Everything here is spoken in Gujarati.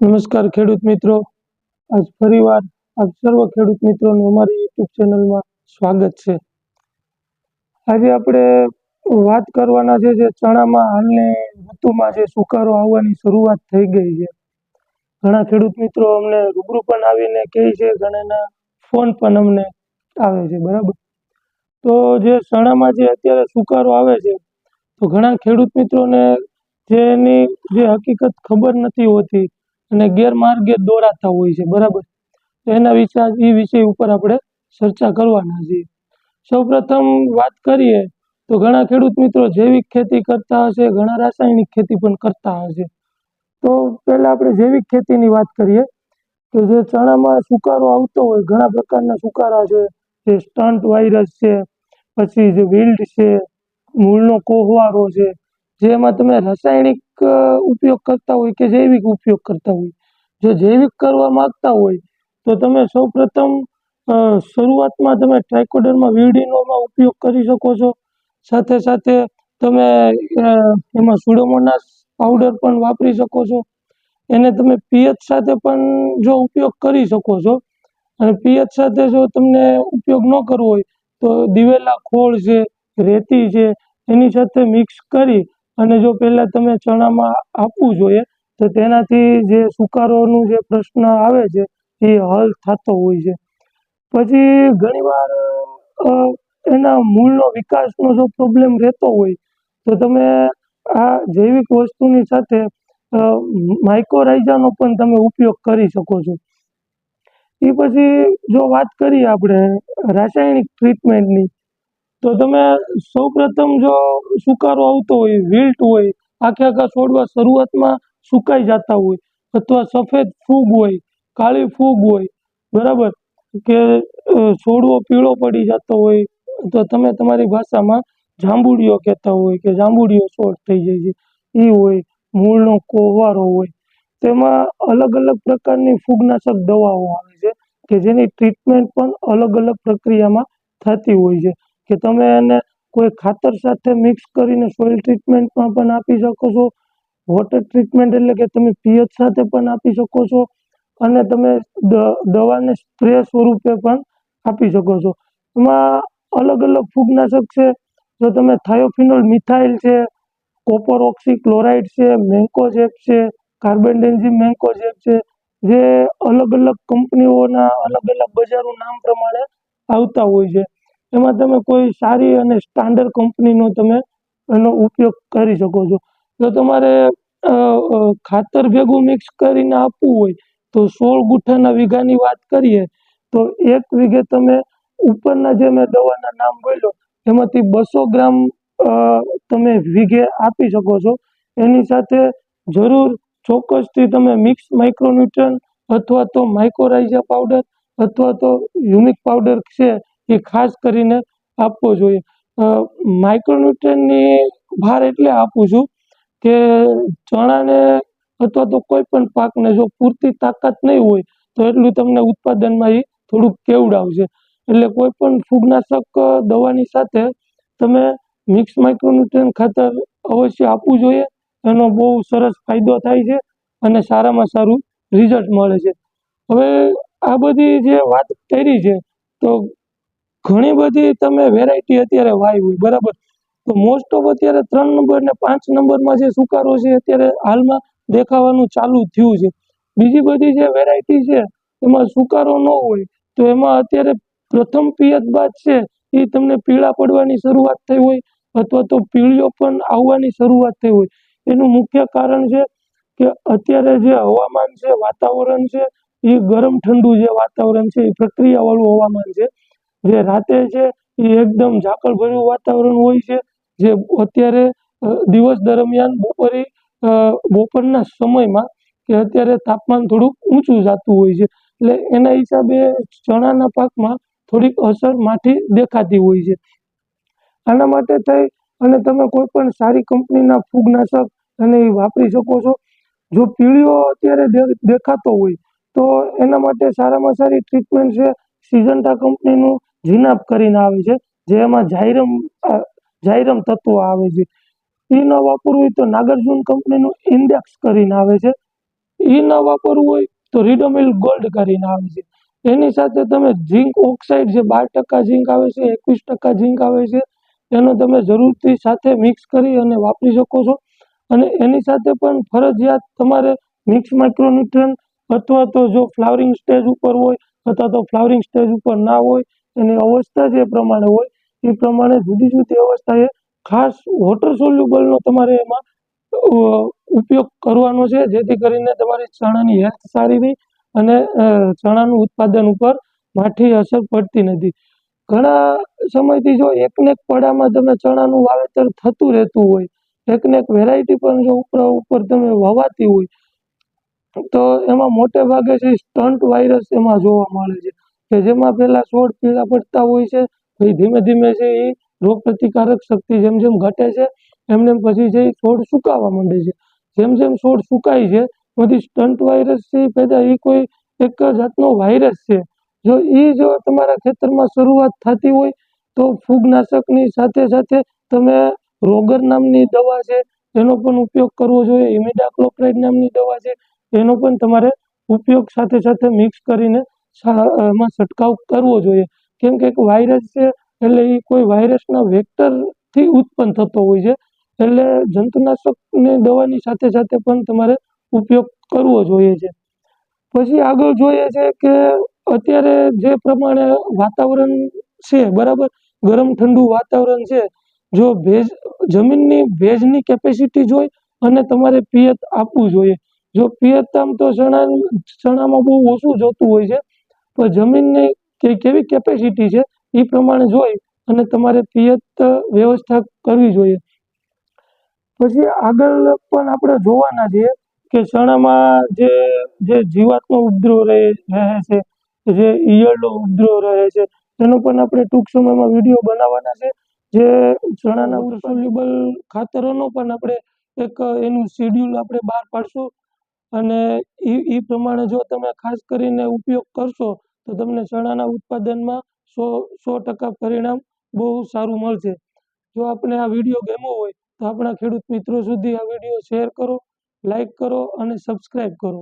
નમસ્કાર ખેડૂત મિત્રો. આજ ફરીવાર આપ સર્વ ખેડૂત મિત્રોનું અમારી યુટ્યુબ ચેનલમાં સ્વાગત છે. આજે આપણે વાત કરવાના છે જે ચણામાં હાલની ઋતુમાં જે સુકારો આવવાની શરૂઆત થઈ ગઈ છે. ઘણા ખેડૂત મિત્રો અમને રૂબરૂ પણ આવીને કહે છે, ઘણાના ફોન પણ અમને આવે છે, બરાબર? તો જે ચણામાં જે અત્યારે સુકારો આવે છે, તો ઘણા ખેડૂત મિત્રોને જેની જે હકીકત ખબર નથી હોતી અને ગેરમાર્ગે દોરાતા હોય છે, બરાબર? તો એના વિશે એ વિષય ઉપર આપણે ચર્ચા કરવાના છીએ. સૌપ્રથમ વાત કરીએ તો ઘણા ખેડૂત મિત્રો જૈવિક ખેતી કરતા હશે, ઘણા રાસાયણિક ખેતી પણ કરતા હશે. તો પહેલાં આપણે જૈવિક ખેતીની વાત કરીએ કે જે ચણામાં સુકારો આવતો હોય, ઘણા પ્રકારના સુકારા છે. જે સ્ટન્ટ વાયરસ છે, પછી જે વિલ્ડ છે, મૂળનો કોહવારો છે જેમાં તમે રાસાયણિક ઉપયોગ કરતા હોય કે જૈવિક ઉપયોગ કરતા હોય. જો જૈવિક કરવા માંગતા હોય, તો તમે સૌપ્રથમ શરૂઆતમાં તમે ટ્રાયકોડરમાં વિવડીનોમાં ઉપયોગ કરી શકો છો. સાથે સાથે તમે એમાં સુડોમોનાસ પાવડર પણ વાપરી શકો છો. એને તમે પિયત સાથે પણ જો ઉપયોગ કરી શકો છો, અને પિયત સાથે જો તમને ઉપયોગ ન કરવો હોય, તો દિવેલા ખોળ છે, રેતી છે, એની સાથે મિક્સ કરી અને જો પહેલાં તમે ચણામાં આપવું જોઈએ, તો તેનાથી જે સુકારોનું જે પ્રશ્ન આવે છે, એ હલ થતો હોય છે. પછી ઘણીવાર એના મૂળનો વિકાસનો જો પ્રોબ્લેમ રહેતો હોય, તો તમે આ જૈવિક વસ્તુની સાથે માઇકોરાઇઝાનો પણ તમે ઉપયોગ કરી શકો છો. એ પછી જો વાત કરીએ આપણે રાસાયણિક ટ્રીટમેન્ટની તો તમે સૌપ્રથમ જો સુકારો આવતો હોય, વિલ્ટ હોય, આખે આખા છોડવા શરૂઆતમાં સુકાઈ જતા હોય, અથવા સફેદ ફૂગ હોય, કાળી ફૂગ હોય, બરાબર? કે છોડવો પીળો પડી જતો હોય, તો તમે તમારી ભાષામાં જાંબુડિયો કહેતા હોય કે જાંબુડિયો છોડ થઈ જાય છે. એ હોય, મૂળનો કોવારો હોય. તેમાં અલગ અલગ પ્રકારની ફૂગનાશક દવાઓ આવે છે કે જેની ટ્રીટમેન્ટ પણ અલગ અલગ પ્રક્રિયામાં થતી હોય છે. કે તમે એને કોઈ ખાતર સાથે મિક્સ કરીને સોઇલ ટ્રીટમેન્ટમાં પણ આપી શકો છો. વોટર ટ્રીટમેન્ટ એટલે કે તમે પીએચ સાથે પણ આપી શકો છો. અને તમે દવાને સ્પ્રે સ્વરૂપે પણ આપી શકો છો. એમાં અલગ અલગ ફૂગનાશક છે. જો તમે થાયોફિનોલ મિથાઇલ છે, કોપર ઓક્સી ક્લોરાઇડ છે મેન્કોઝેપ છે કાર્બેન્ડેન્ઝિમ મેન્કોઝેપ છે, જે અલગ અલગ કંપનીઓના અલગ અલગ બજારો નામ પ્રમાણે આવતા હોય છે. એમાં તમે કોઈ સારી અને સ્ટાન્ડર્ડ કંપનીનો તમે એનો ઉપયોગ કરી શકો છો. જો તમારે ખાતર ભેગું મિક્સ કરીને આપવું હોય, તો સોળ ગુઠ્ઠાના વીઘાની વાત કરીએ, તો એક વીઘે તમે ઉપરના જે મેં દવાના નામ બોલ્યો, એમાંથી બસો ગ્રામ તમે વીઘે આપી શકો છો. એની સાથે જરૂર ચોક્કસથી તમે મિક્સ માઇક્રોન્યુટ્રન અથવા તો માઇક્રોરાઇઝા પાવડર અથવા તો યુનિક પાવડર છે એ ખાસ કરીને આપવો જોઈએ. માઇક્રોન્યુટ્રનની ભાર એટલે આપું છું કે ચણાને અથવા તો કોઈ પણ પાકને જો પૂરતી તાકાત નહીં હોય, તો એટલું તમને ઉત્પાદનમાં એ થોડુંક કેવડાવશે. એટલે કોઈ પણ ફૂગનાશક દવાની સાથે તમે મિક્સ માઇક્રોન્યુટ્રન ખાતર અવશ્ય આપવું જોઈએ. એનો બહુ સરસ ફાયદો થાય છે અને સારામાં સારું રિઝલ્ટ મળે છે. હવે આ બધી જે વાત કરી છે, તો ઘણી બધી તમે વેરાયટી અત્યારે વાવી હોય, બરાબર? તો મોસ્ટ ઓફ અત્યારે ત્રણ નંબર ને પાંચ નંબરમાં જે સુકારો છે, અત્યારે હાલમાં દેખાવાનું ચાલુ થયું છે. બીજી બધી જે વેરાયટી છે, એમાં સુકારો ન હોય, તો એમાં અત્યારે પ્રથમ પિયત બાદ છે, એ તમને પીળા પડવાની શરૂઆત થઈ હોય, અથવા તો પીળીઓ પણ આવવાની શરૂઆત થઈ હોય. એનું મુખ્ય કારણ છે કે અત્યારે જે હવામાન છે, વાતાવરણ છે, એ ગરમ ઠંડુ જે વાતાવરણ છે, એ પ્રક્રિયાવાળું હવામાન છે. જે રાતે છે, એ એકદમ ઝાકળભર્યું વાતાવરણ હોય છે, જે અત્યારે દિવસ દરમિયાન બપોરે બપોરના સમયમાં કે અત્યારે તાપમાન થોડુંક ઊંચું જતું હોય છે. એટલે એના હિસાબે ચણાના પાકમાં થોડીક અસર માઠી દેખાતી હોય છે. આના માટે થઈ અને તમે કોઈ પણ સારી કંપનીના ફૂગનાશક અને એ વાપરી શકો છો. જો પીળીઓ અત્યારે દેખાતો હોય, તો એના માટે સારામાં સારી ટ્રીટમેન્ટ છે. સિઝન્ટા કંપનીનું જીનાપ કરીને આવે છે જેમાં જાયરમ ઝાયરમ તત્વો આવે છે. એ ન વાપરવું હોય તો નાગાર્જુન કંપનીનું ઇન્ડેક્સ કરીને આવે છે. એ ન વાપરવું હોય તો રીડોમિલ ગોલ્ડ કરીને આવે છે. એની સાથે તમે ઝીંક ઓક્સાઇડ જે બાર ટકા ઝીંક આવે છે, એકવીસ ટકા ઝીંક આવે છે, એનો તમે જરૂરથી સાથે મિક્સ કરી અને વાપરી શકો છો. અને એની સાથે પણ ફરજિયાત તમારે મિક્સ માઇક્રોન્યુટ્રન અથવા તો જો ફ્લાવરિંગ સ્ટેજ ઉપર હોય અથવા તો ફ્લાવરિંગ સ્ટેજ ઉપર ના હોય એની અવસ્થા જે પ્રમાણે હોય, એ પ્રમાણે જુદી જુદી અવસ્થાએ ખાસ વોટર સોલ્યુબલનો તમારે એમાં ઉપયોગ કરવાનો છે, જેથી કરીને તમારી ચણાની હેલ્થ સારી રહી અને ચણાનું ઉત્પાદન ઉપર માઠી અસર પડતી નથી. ઘણા સમયથી જો એકને એક પડામાં તમે ચણાનું વાવેતર થતું રહેતું હોય એકને એક વેરાયટી પણ જો ઉપર ઉપર તમે વવાતી હોય, તો એમાં મોટે ભાગે છે સ્ટન્ટ વાયરસ એમાં જોવા મળે છે. કે જેમાં પહેલા છોડ પીળા પડતા હોય છે, પછી ધીમે ધીમે છે એ રોગ પ્રતિકારક શક્તિ જેમ જેમ ઘટે છે, એમ પછી છે છોડ સુકાવા માંડે છે. જેમ જેમ છોડ સુકાય છે બધી સ્ટન્ટ વાયરસ છે એ પેદા, એ કોઈ એક જાતનો વાયરસ છે. જો એ જો તમારા ખેતરમાં શરૂઆત થતી હોય, તો ફૂગનાશકની સાથે સાથે તમે રોગર નામની દવા છે, એનો પણ ઉપયોગ કરવો જોઈએ. ઇમિડાક્લોપ્રાઇડ નામની દવા છે, એનો પણ તમારે ઉપયોગ સાથે સાથે મિક્સ કરીને એમાં છંટકાવ કરવો જોઈએ. કેમ કે વાયરસ છે, એટલે એ કોઈ વાયરસના વેક્ટરથી ઉત્પન્ન થતો હોય છે. એટલે જંતુનાશકની દવાની સાથે સાથે પણ તમારે ઉપયોગ કરવો જોઈએ છે. પછી આગળ જોઈએ છે કે અત્યારે જે પ્રમાણે વાતાવરણ છે, બરાબર? ગરમ ઠંડુ વાતાવરણ છે. જો ભેજ, જમીનની ભેજની કેપેસિટી જોઈ અને તમારે પિયત આપવું જોઈએ. જો પિયત આમ તો ચણા, ચણામાં બહુ ઓછું જોતું હોય છે તો જમીનની કે કેવી કેપેસિટી છે એ પ્રમાણે જોઈ અને તમારે પિયત વ્યવસ્થા કરવી જોઈએ. પછી આગળ પણ આપણે જોવાના છીએ કે ચણામાં જે જે જીવાતનો ઉપદ્રવ રહે રહે છે જે ઈયળનો ઉપદ્રવ રહે છે એનો પણ આપણે ટૂંક સમયમાં વીડિયો બનાવવાના છે જે ચણાના સોલ્યુબલ ખાતરોનો પણ આપણે એક એનું શેડ્યુલ આપણે બહાર પાડશું અને એ એ પ્રમાણે જો તમે ખાસ કરીને ઉપયોગ કરશો તો તમને ચણાના ઉત્પાદનમાં સો સો ટકા પરિણામ બહુ સારું મળશે. જો આપણે આ વીડિયો ગમ્યો હોય તો આપણા ખેડૂત મિત્રો સુધી આ વીડિયો શેર કરો, લાઈક કરો અને સબસ્ક્રાઈબ કરો.